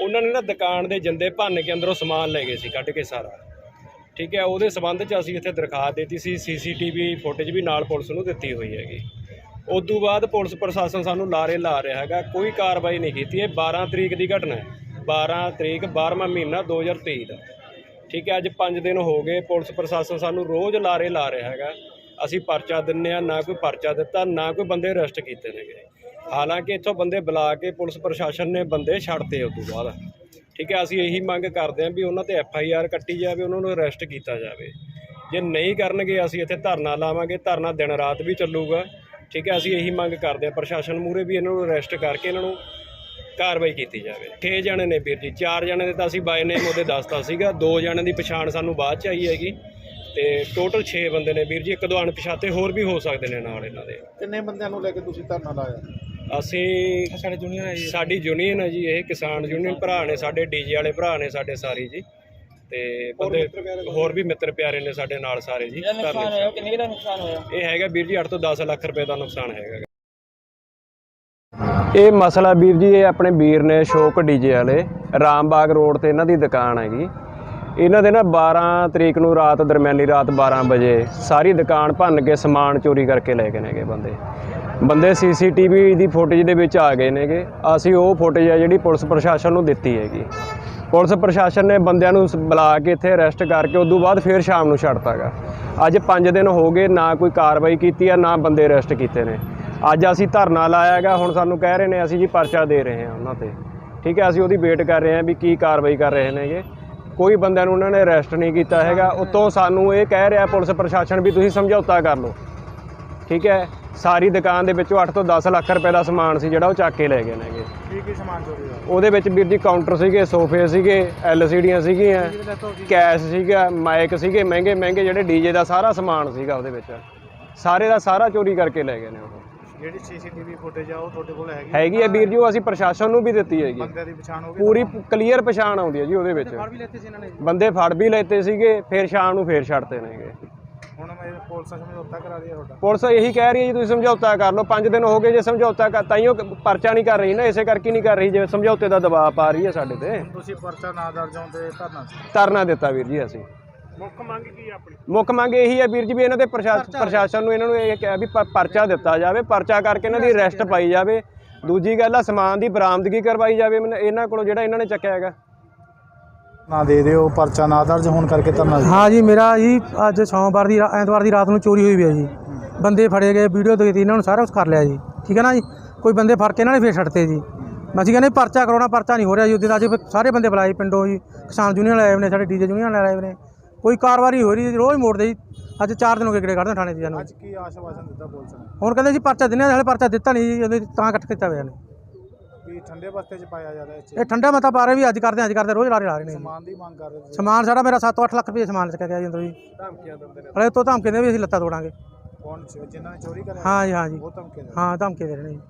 ਉਹਨਾਂ ਨੇ ਨਾ ਦੁਕਾਨ ਦੇ ਜਿੰਦੇ ਭੰਨ ਕੇ ਅੰਦਰੋਂ ਸਮਾਨ ਲੈ ਗਏ ਸੀ, ਕੱਢ ਕੇ ਸਾਰਾ। ਠੀਕ ਹੈ, ਉਹਦੇ ਸਬੰਧ 'ਚ ਅਸੀਂ ਇੱਥੇ ਦਰਖਾਸਤ ਦਿੱਤੀ ਸੀ, ਸੀਸੀਟੀਵੀ ਫੁਟੇਜ ਵੀ ਨਾਲ ਪੁਲਿਸ ਨੂੰ ਦਿੱਤੀ ਹੋਈ ਹੈਗੀ। ਉਦੋਂ ਬਾਅਦ ਪੁਲਿਸ ਪ੍ਰਸ਼ਾਸਨ ਸਾਨੂੰ ਲਾਰੇ ਲਾ ਰਿਹਾ ਹੈਗਾ, ਕੋਈ ਕਾਰਵਾਈ ਨਹੀਂ ਕੀਤੀ। ਇਹ 12 ਤਰੀਕ ਦੀ ਘਟਨਾ ਹੈ। 12 ਤਰੀਕ 12ਵਾਂ ਮਹੀਨਾ 2023 ਦਾ। ਠੀਕ ਹੈ, ਅੱਜ 5 ਦਿਨ ਹੋ ਗਏ, ਪੁਲਿਸ ਪ੍ਰਸ਼ਾਸਨ ਸਾਨੂੰ ਰੋਜ਼ ਲਾਰੇ ਲਾ ਰਿਹਾ ਹੈਗਾ। ਅਸੀਂ ਪਰਚਾ ਦਿੰਨੇ ਆ, ਨਾ ਕੋਈ ਪਰਚਾ ਦਿੱਤਾ, ਨਾ ਕੋਈ ਬੰਦੇ ਅਰੈਸਟ ਕੀਤੇ ਨੇਗੇ ਹਾਲਾਂਕਿ ਇੱਥੋਂ ਬੰਦੇ ਬੁਲਾ ਕੇ ਪੁਲਿਸ ਪ੍ਰਸ਼ਾਸਨ ਨੇ ਬੰਦੇ ਛੱਡਤੇ ਉਸ ਤੋਂ ਬਾਅਦ। ਠੀਕ ਹੈ, ਅਸੀਂ ਇਹੀ ਮੰਗ ਕਰਦੇ ਹਾਂ ਵੀ ਉਹਨਾਂ ਤੇ ਐਫ ਆਈ ਆਰ ਕੱਟੀ ਜਾਵੇ, ਉਹਨਾਂ ਨੂੰ ਅਰੈਸਟ ਕੀਤਾ ਜਾਵੇ। ਜੇ ਨਹੀਂ ਕਰਨਗੇ, ਅਸੀਂ ਇੱਥੇ ਧਰਨਾ ਲਾਵਾਂਗੇ, ਧਰਨਾ ਦਿਨ ਰਾਤ ਵੀ ਚੱਲੂਗਾ। ਠੀਕ ਹੈ, ਅਸੀਂ ਇਹੀ ਮੰਗ ਕਰਦੇ ਹਾਂ, ਪ੍ਰਸ਼ਾਸਨ ਮੂਰੇ ਵੀ ਇਹਨਾਂ ਨੂੰ ਅਰੈਸਟ ਕਰਕੇ ਇਹਨਾਂ ਨੂੰ ਕਾਰਵਾਈ ਕੀਤੀ ਜਾਵੇ। 6 ਜਣੇ ਨੇ ਵੀਰ ਜੀ 4 ਜਣੇ ਦੇ ਤਾਂ ਅਸੀਂ ਬਾਏ ਨੇਮ ਉਹਦੇ ਦੱਸਤਾ ਸੀਗਾ 2 ਜਣੇ ਦੀ ਪਛਾਣ ਸਾਨੂੰ ਬਾਅਦ ਚ ਆਈ ਹੈਗੀ। ਤੇ ਟੋਟਲ 6 ਬੰਦੇ ਨੇ ਵੀਰ ਜੀ ਇੱਕ ਦੋ ਅਣਪਛਾਤੇ ਹੋਰ ਵੀ ਹੋ ਸਕਦੇ ਨੇ ਨਾਲ ਇਹਨਾਂ ਦੇ। ਕਿੰਨੇ ਬੰਦਿਆਂ ਨੂੰ ਲੈ ਕੇ ਤੁਸੀਂ ਧਰਨਾ ਲਾਇਆ? ਅਸੀਂ ਸਾਡੇ ਜੂਨੀਅਰ ਹੈ ਸਾਡੀ ਯੂਨੀਅਨ ਹੈ ਜੀ ਇਹ ਕਿਸਾਨ ਯੂਨੀਅਨ ਭਰਾ ਨੇ ਸਾਡੇ ਡੀਜੇ ਵਾਲੇ ਭਰਾ ਨੇ ਸਾਡੇ ਸਾਰੀ ਜੀ। ਤੇ ਬੰਦੇ ਹੋਰ ਵੀ ਮਿੱਤਰ ਪਿਆਰੇ ਨੇ ਸਾਡੇ ਨਾਲ ਸਾਰੇ ਜੀ ਨੁਕਸਾਨ ਹੋਇਆ ਕਿੰਨੇ ਦਾ ਨੁਕਸਾਨ ਹੋਇਆ? ਇਹ ਹੈਗਾ ਵੀਰ ਜੀ 8 ਤੋਂ 10 ਲੱਖ ਰੁਪਏ ਦਾ ਨੁਕਸਾਨ ਹੈਗਾ। ਇਹ ਮਸਲਾ ਵੀਰ ਜੀ ਇਹ ਆਪਣੇ ਵੀਰ ਨੇ ਅਸ਼ੋਕ ਡੀਜੇ ਵਾਲੇ ਰਾਮਬਾਗ ਰੋਡ ਤੇ ਇਹਨਾਂ ਦੀ ਦੁਕਾਨ ਹੈਗੀ। ਇਹਨਾਂ ਦੇ ਨਾ 12 ਤਰੀਕ ਨੂੰ ਰਾਤ ਦਰਮਿਆਨੀ ਰਾਤ 12 ਵਜੇ ਸਾਰੀ ਦੁਕਾਨ ਭੰਨ ਕੇ ਸਮਾਨ ਚੋਰੀ ਕਰਕੇ ਲੈ ਗਏ ਨੇਗੇ ਬੰਦੇ। ਬੰਦੇ ਸੀਸੀਟੀਵੀ ਦੀ ਫੁਟੇਜ ਦੇ ਵਿੱਚ ਆ ਗਏ ਨੇਗੇ। ਅਸੀਂ ਉਹ ਫੁਟੇਜ ਆ ਜਿਹੜੀ ਪੁਲਿਸ ਪ੍ਰਸ਼ਾਸਨ ਨੂੰ ਦਿੱਤੀ ਹੈਗੀ। ਪੁਲਿਸ ਪ੍ਰਸ਼ਾਸਨ ਨੇ ਬੰਦਿਆਂ ਨੂੰ ਬੁਲਾ ਕੇ ਇੱਥੇ ਅਰੈਸਟ ਕਰਕੇ ਉਦੋਂ ਬਾਅਦ ਫੇਰ ਸ਼ਾਮ ਨੂੰ ਛੱਡਤਾਗਾ। ਅੱਜ 5 ਦਿਨ ਹੋ ਗਏ ਨਾ ਕੋਈ ਕਾਰਵਾਈ ਕੀਤੀ ਆ, ਨਾ ਬੰਦੇ ਅਰੈਸਟ ਕੀਤੇ ਨੇ। ਅੱਜ ਅਸੀਂ ਧਰਨਾ ਲਾਇਆ ਹੈਗਾ ਹੁਣ ਸਾਨੂੰ ਕਹਿ ਰਹੇ ਨੇ ਅਸੀਂ ਜੀ ਪਰਚਾ ਦੇ ਰਹੇ ਹਾਂ ਉਹਨਾਂ ਤੇ। ਠੀਕ ਹੈ, ਅਸੀਂ ਉਹਦੀ ਵੇਟ ਕਰ ਰਹੇ ਹਾਂ ਵੀ ਕੀ ਕਾਰਵਾਈ ਕਰ ਰਹੇ ਨੇਗੇ। ਕੋਈ ਬੰਦਿਆਂ ਨੂੰ ਉਹਨਾਂ ਨੇ ਅਰੈਸਟ ਨਹੀਂ ਕੀਤਾ ਹੈਗਾ। ਉਤੋਂ ਸਾਨੂੰ ਇਹ ਕਹਿ ਰਿਹਾ ਪੁਲਿਸ ਪ੍ਰਸ਼ਾਸਨ ਵੀ ਤੁਸੀਂ ਸਮਝੌਤਾ ਕਰ ਲਓ। ਠੀਕ ਹੈ? ਸਾਰੀ ਦੁਕਾਨ ਦੇ ਵਿੱਚੋਂ 8 ਤੋਂ 10 ਲੱਖ ਰੁਪਏ ਦਾ ਸਮਾਨ ਸੀ ਜਿਹੜਾ ਉਹ ਚੱਕ ਕੇ ਲੈ ਗਏ ਨੇਗੇ ਕੀ ਕੀ ਸਮਾਨ ਚੋਰੀ ਹੋਇਆ? ਉਹਦੇ ਵਿੱਚ ਵੀਰ ਜੀ ਕਾਊਂਟਰ ਸੀਗੇ ਸੋਫੇ ਸੀਗੇ ਐਲਸੀਡੀਆਂ ਸੀਗੀਆਂ ਕੈਸ਼ ਸੀਗਾ ਮਾਈਕ ਸੀਗੇ ਮਹਿੰਗੇ ਮਹਿੰਗੇ ਜਿਹੜੇ ਡੀਜੇ ਦਾ ਸਾਰਾ ਸਮਾਨ ਸੀਗਾ ਉਹਦੇ ਵਿੱਚ। ਸਾਰੇ ਦਾ ਸਾਰਾ ਚੋਰੀ ਕਰਕੇ ਲੈ ਗਏ ਨੇ ਉਹ। ਜਿਹੜੀ ਸੀਸੀਟੀਵੀ ਫੁਟੇਜ ਆ ਉਹ ਤੁਹਾਡੇ ਕੋਲ ਹੈਗੀ ਹੈਗੀ ਹੈ ਵੀਰ ਜੀ ਉਹ ਅਸੀਂ ਪ੍ਰਸ਼ਾਸਨ ਨੂੰ ਵੀ ਦਿੱਤੀ ਹੈਗੀ ਬੰਦਿਆਂ ਦੀ ਪਛਾਣ ਹੋ ਗਈ ਪੂਰੀ ਕਲੀਅਰ ਪਛਾਣ ਆਉਂਦੀ ਹੈ ਜੀ ਉਹਦੇ ਵਿੱਚ। ਵੀ ਲੈਤੇ ਸੀ ਇਹਨਾਂ ਨੇ। ਬੰਦੇ ਫੜ ਵੀ ਲੈਤੇ ਸੀਗੇ ਫਿਰ ਸ਼ਾਮ ਨੂੰ ਫੇਰ ਛੱਡਤੇ ਨੇਗੇ। ਹੁਣ ਮੈਂ ਪੁਲਿਸ ਸਮਝੌਤਾ ਕਰਾ ਦਿਆ ਤੁਹਾਡਾ। ਪੁਲਿਸ ਇਹੀ ਕਹਿ ਰਹੀ ਹੈ ਜੀ ਤੁਸੀਂ ਸਮਝੌਤਾ ਕਰ ਲਓ। 5 ਦਿਨ ਹੋ ਗਏ ਜੇ ਸਮਝੌਤਾ ਕਰ ਤਾਈਓ ਪਰਚਾ ਨਹੀਂ ਕਰ ਰਹੀ ਨਾ ਇਸੇ ਕਰਕੇ ਨਹੀਂ ਕਰ ਰਹੀ ਜੇ ਸਮਝੌਤੇ ਦਾ ਦਬਾਅ ਪਾ ਰਹੀ ਹੈ ਸਾਡੇ ਤੇ। ਤੁਸੀਂ ਪਰਚਾ ਨਾ ਦਰਜ ਹੋਣ ਤੇ ਧਰਨਾ ਧਰਨਾ ਦਿੱਤਾ ਵੀਰ ਜੀ ਅਸੀਂ। ਮੁੱਖ ਮੰਗ ਕੀ ਆਪਣੀ? ਮੁੱਖ ਮੰਗ ਇਹੀ ਹੈ ਵੀਰ ਜੀ ਵੀ ਇਹਨਾਂ ਦੇ ਪ੍ਰਸ਼ਾਸਨ ਪ੍ਰਸ਼ਾਸਨ ਨੂੰ ਇਹਨਾਂ ਨੂੰ ਇਹ ਕਿਹਾ ਵੀ ਪ- ਪਰਚਾ ਦਿੱਤਾ ਜਾਵੇ ਪਰਚਾ ਕਰਕੇ ਇਹਨਾਂ ਦੀ ਅਰੈਸਟ ਪਾਈ ਜਾਵੇ। ਦੂਜੀ ਗੱਲ ਆ ਸਮਾਨ ਦੀ ਬਰਾਮਦਗੀ ਕਰਵਾਈ ਜਾਵੇ ਮੈਨੂੰ ਇਹਨਾਂ ਕੋਲੋਂ ਜਿਹੜਾ ਇਹਨਾਂ ਨੇ ਚੱਕਿਆ ਹੈਗਾ। ਨਾ ਦੇ ਦਿਓ ਪਰਚਾ ਨਾ ਦਰਜ ਹੋਣ ਕਰਕੇ ਧਰਨਾ ਹਾਂ ਜੀ ਮੇਰਾ ਜੀ ਅੱਜ ਸੋਮਵਾਰ ਦੀ ਰਾ- ਐਤਵਾਰ ਦੀ ਰਾਤ ਨੂੰ ਚੋਰੀ ਹੋਈ ਵੀ ਹੈ ਜੀ। ਬੰਦੇ ਫੜੇ ਗਏ ਵੀਡੀਓ ਦੇਖੀ ਇਹਨਾਂ ਨੂੰ ਸਾਰਾ ਕੁਝ ਕਰ ਲਿਆ ਜੀ। ਠੀਕ ਹੈ ਨਾ ਜੀ? ਕੋਈ ਬੰਦੇ ਫੜ ਕੇ ਇਹਨਾਂ ਨੇ ਫੇਰ ਛੱਡਤੇ ਜੀ। ਅਸੀਂ ਕਹਿੰਦੇ ਪਰਚਾ ਕਰਾਉਣਾ ਪਰਚਾ ਨਹੀਂ ਹੋ ਰਿਹਾ ਜੀ। ਉਹਦੇ ਅੱਜ ਫਿਰ ਸਾਰੇ ਬੰਦੇ ਬੁਲਾਏ ਪਿੰਡੋਂ ਜੀ ਕਿਸਾਨ ਯੂਨੀਅਨ ਵਾਲੇ ਆਏ ਹੋਏ ਨੇ ਸਾਡੇ ਡੀਜੇ ਯੂਨੀਅਨ ਵਾਲੇ ਆਏ ਹੋਏ ਨੇ। ਕੋਈ ਕਾਰਵਾਈ ਹੋ ਰਹੀ ਜੀ ਰੋਜ਼ ਮੋੜਦੇ ਜੀ। ਅੱਜ 4 ਦਿਨ ਹੋ ਗਏ ਕਿਹੜੇ ਕੱਢਦੇ ਥਾਣੇ 'ਚ ਜਾਨੂੰ ਅੱਜ ਕੀ ਆਸ਼ਵਾਸਨ ਦਿੱਤਾ ਪੁਲਿਸ ਨੇ? ਹੁਣ ਕਹਿੰਦੇ ਜੀ ਪਰਚਾ ਦਿੰਨੇ ਹਲੇ ਪਰਚਾ ਦਿੱਤਾ ਨਹੀਂ ਜੀ ਉਹਦੇ ਤਾਂ ਇਕੱਠ ਕੀਤਾ ਹੋਇਆ ਨੇ ਵੀ ਠੰਡੇ ਬਸਤੇ 'ਚ ਪਾਇਆ ਜਾ ਰਿਹਾ 'ਚ ਇਹ ਠੰਡਾ ਮਤਾ ਪਾ ਰਹੇ ਵੀ ਅੱਜ ਕਰਦੇ ਹਾਂ, ਅੱਜ ਕਰਦੇ ਹਾਂ, ਰੋਜ਼ ਲਾਰੇ ਲਾ ਰਹੇ ਨੇ ਜੀ। ਸਮਾਨ ਦੀ ਮੰਗ ਕਰ ਰਹੇ ਸਮਾਨ ਸਾਡਾ ਮੇਰਾ 7-8 ਲੱਖ ਰੁਪਏ ਸਮਾਨ ਚੱਕਿਆ ਗਿਆ ਜੀ ਅੰਦਰੋਂ ਜੀ। ਧਮਕੀਆਂ ਦਿੰਦੇ ਨੇ। ਹਲੇ ਤੋਂ ਧਮਕੀ ਦੇ ਵੀ ਅਸੀਂ ਲੱਤਾਂ ਤੋੜਾਂਗੇ। ਕੌਣ? ਜਿਨ੍ਹਾਂ ਨੇ ਚੋਰੀ ਕਰਿਆ? ਹਾਂ ਜੀ ਹਾਂ ਜੀ। ਉਹ ਧਮਕੇ ਦੇ ਹਾਂ ਧਮਕੀ ਦੇ ਰਹੇ ਨੇ ਜੀ।